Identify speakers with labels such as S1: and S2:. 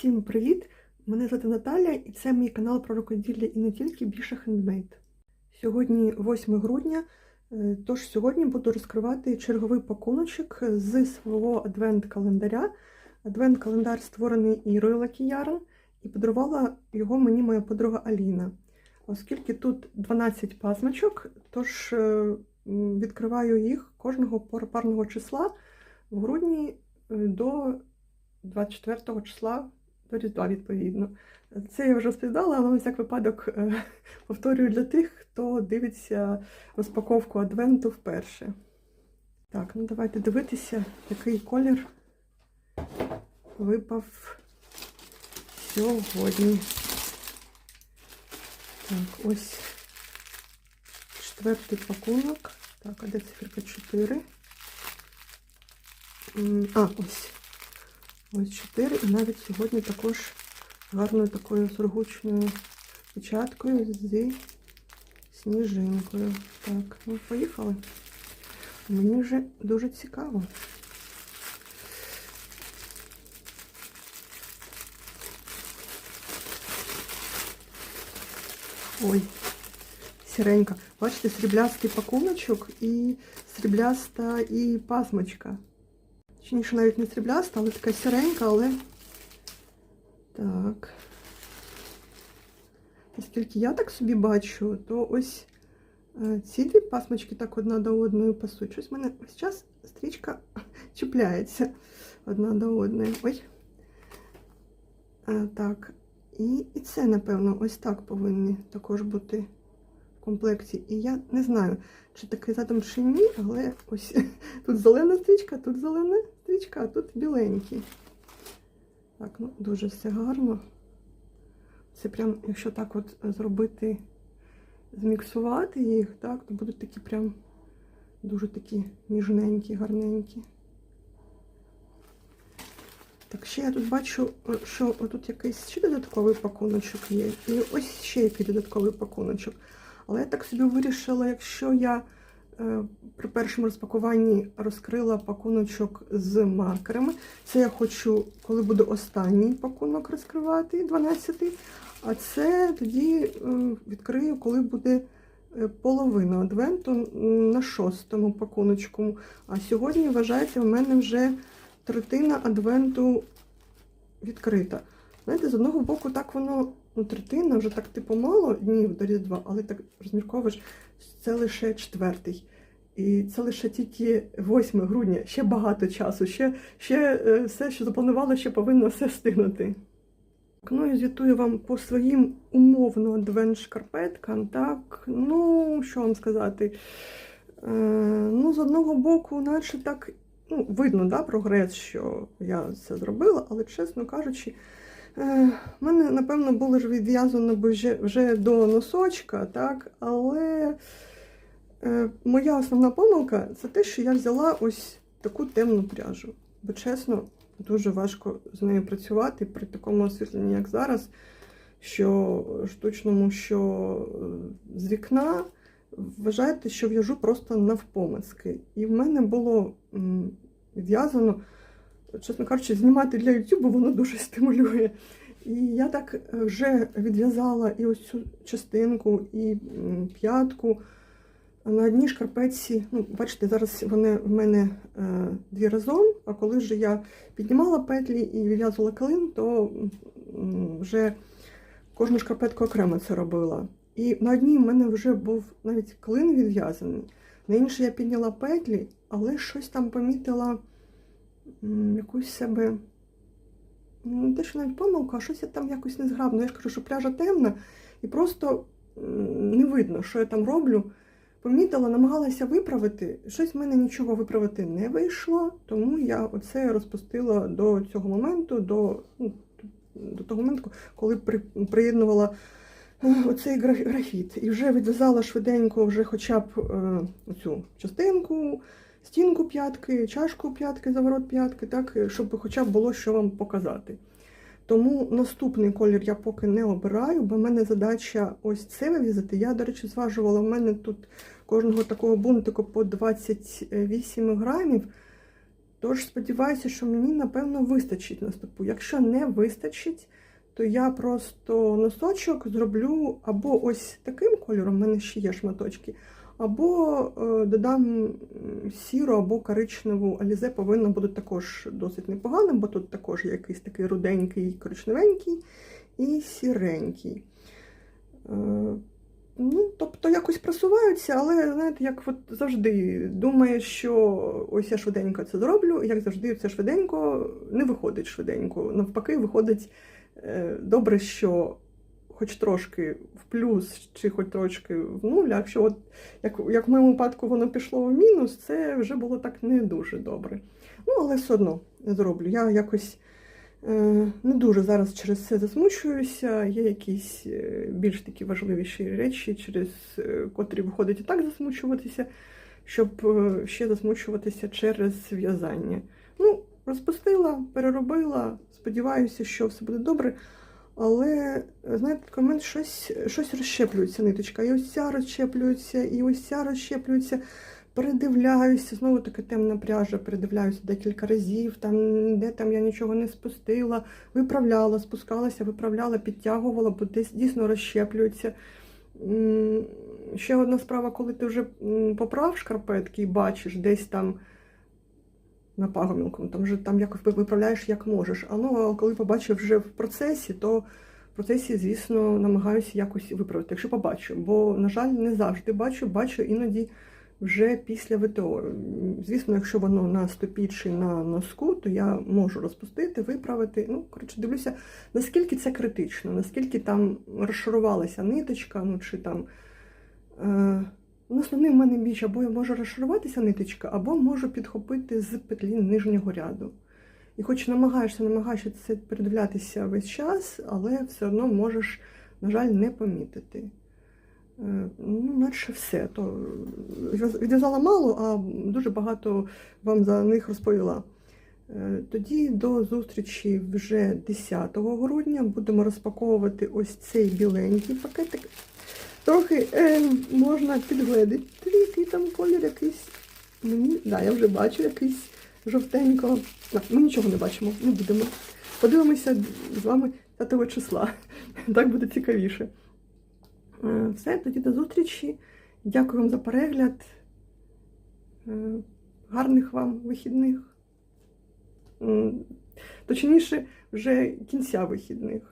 S1: Всім привіт! Мене звати Наталя і це мій канал про рукоділля і не тільки більше хендмейд. Сьогодні 8 грудня, е, тож сьогодні буду розкривати черговий пакуночок з свого адвент-календаря. Адвент-календар створений Ірою Лакіярн і подарувала його мені моя подруга Аліна. Оскільки тут 12 пазмачок, тож е, відкриваю їх кожного парного числа в грудні е, до 24 числа до Різдва, відповідно. Це я вже розповідала, але на всяк випадок е, повторюю для тих, хто дивиться розпаковку Адвенту вперше. Так, ну давайте дивитися, який колір випав сьогодні. Так, ось четвертий пакунок. Так, а де циферка 4? А, ось. Ось 4. І навіть сьогодні також гарною такою сургучною печаткою зі сніжинкою. Так, ну поїхали. Мені вже дуже цікаво. Ой, сіренька. Бачите, сріблястий пакуночок і срібляста і пасмочка. Точніше, навіть не срібляста, але така сіренька, але. Так. Оскільки я так собі бачу, то ось е, ці дві пасмочки так одна до одної пасуть. Щось в мене ось час стрічка чіпляється одна до одної. Ой. Е, так. І, і це, напевно, ось так повинні також бути комплекті. І я не знаю, чи такий задум, чи ні, але ось тут зелена стрічка, тут зелена стрічка, а тут біленький. Так, ну дуже все гарно. Це прям, якщо так от зробити, зміксувати їх, так, то будуть такі прям дуже такі ніжненькі, гарненькі. Так, ще я тут бачу, що тут якийсь ще додатковий пакуночок є. І ось ще який додатковий пакуночок. Але я так собі вирішила, якщо я е, при першому розпакуванні розкрила пакуночок з маркерами, це я хочу, коли буде останній пакунок розкривати, 12-й, а це тоді е, відкрию, коли буде е, половина адвенту на шостому пакуночку. А сьогодні, вважається, в мене вже третина адвенту відкрита. Знаєте, з одного боку, так воно, ну, третина, вже так типу мало днів до Різдва, але так розмірковуєш, це лише четвертий. І це лише тільки 8 грудня, ще багато часу, ще, ще е, все, що запланувала, ще повинно все встигнути. Ну і звітую вам по своїм умовно адвент шкарпеткам. Так, ну, що вам сказати? Е, ну, з одного боку, наче так ну, видно, да, прогрес, що я це зробила, але, чесно кажучи, е, в мене, напевно, було ж відв'язано вже, до носочка, так, але е, моя основна помилка це те, що я взяла ось таку темну пряжу. Бо, чесно, дуже важко з нею працювати при такому освітленні, як зараз, що штучному, що е, з вікна. Вважаєте, що в'яжу просто навпомацки. І в мене було м, відв'язано, чесно кажучи, знімати для YouTube воно дуже стимулює. І я так е, вже відв'язала і ось цю частинку, і п'ятку. На одній шкарпетці, ну, бачите, зараз вони в мене е, дві разом, а коли ж я піднімала петлі і відв'язувала клин, то вже кожну шкарпетку окремо це робила. І на одній в мене вже був навіть клин відв'язаний. На іншій я підняла петлі, але щось там помітила якусь себе. ну, Не те, що навіть помилку, а щось я там якось незграбно. Я ж кажу, що пряжа темна, і просто не видно, що я там роблю. Помітила, намагалася виправити. Щось в мене нічого виправити не вийшло, тому я оце розпустила до цього моменту, до, ну, до того моменту, коли при, приєднувала оцей графіт. І вже відв'язала швиденько вже хоча б е, цю частинку, стінку п'ятки, чашку п'ятки, заворот п'ятки, так, щоб хоча б було що вам показати. Тому наступний колір я поки не обираю, бо в мене задача ось це вивізати. Я, до речі, зважувала, в мене тут кожного такого бунтику по 28 грамів. Тож сподіваюся, що мені, напевно, вистачить наступу. Якщо не вистачить, то я просто носочок зроблю або ось таким кольором, в мене ще є шматочки, або е, додам сіру або коричневу алізе повинно буде також досить непогано, бо тут також є якийсь такий руденький, коричневенький і сіренький. Е, Ну, тобто якось просуваються, але знаєте, як от завжди думаєш, що ось я швиденько це зроблю, як завжди, це швиденько не виходить швиденько. Навпаки, виходить добре, що хоч трошки в плюс, чи хоч трошки в нуль. А якщо от як, як в моєму випадку воно пішло в мінус, це вже було так не дуже добре. Ну, але все одно зроблю. Я якось. Е, Не дуже зараз через це засмучуюся. Є якісь е, більш такі важливіші речі, через е, котрі виходить і так засмучуватися, щоб е, ще засмучуватися через в'язання. Розпустила, переробила, сподіваюся, що все буде добре. Але, знаєте, в мене щось, щось розщеплюється ниточка. І ось ця розщеплюється, і ось ця розщеплюється передивляюся, знову таки темна пряжа, передивляюся декілька разів, там де там я нічого не спустила, виправляла, спускалася, виправляла, підтягувала, бо десь дійсно розщеплюється. Ще одна справа, коли ти вже поправ шкарпетки і бачиш десь там на пагомілку, там вже там якось виправляєш як можеш. А ну, коли побачив вже в процесі, то в процесі, звісно, намагаюся якось виправити, якщо побачу. Бо, на жаль, не завжди бачу, бачу іноді вже після ВТО. Звісно, якщо воно на стопі чи на носку, то я можу розпустити, виправити. Ну, коротше, дивлюся, наскільки це критично, наскільки там розшарувалася ниточка, ну чи там. Е, основний в мене біч, або я можу розшаруватися ниточка, або можу підхопити з петлі нижнього ряду. І хоч намагаєшся, намагаєшся це передивлятися весь час, але все одно можеш, на жаль, не помітити. Е, Ну, наче все. То відв'язала мало, а дуже багато вам за них розповіла. Е, Тоді до зустрічі вже 10 грудня будемо розпаковувати ось цей біленький пакетик. Трохи е, можна підгледити, який там колір якийсь. Мені, да, я вже бачу якийсь жовтенько. Да, ми нічого не бачимо, не будемо. Подивимося з вами 5 числа. Так буде цікавіше. Е, Все, тоді до зустрічі. Дякую вам за перегляд. Е, Гарних вам вихідних. Точніше, вже кінця вихідних.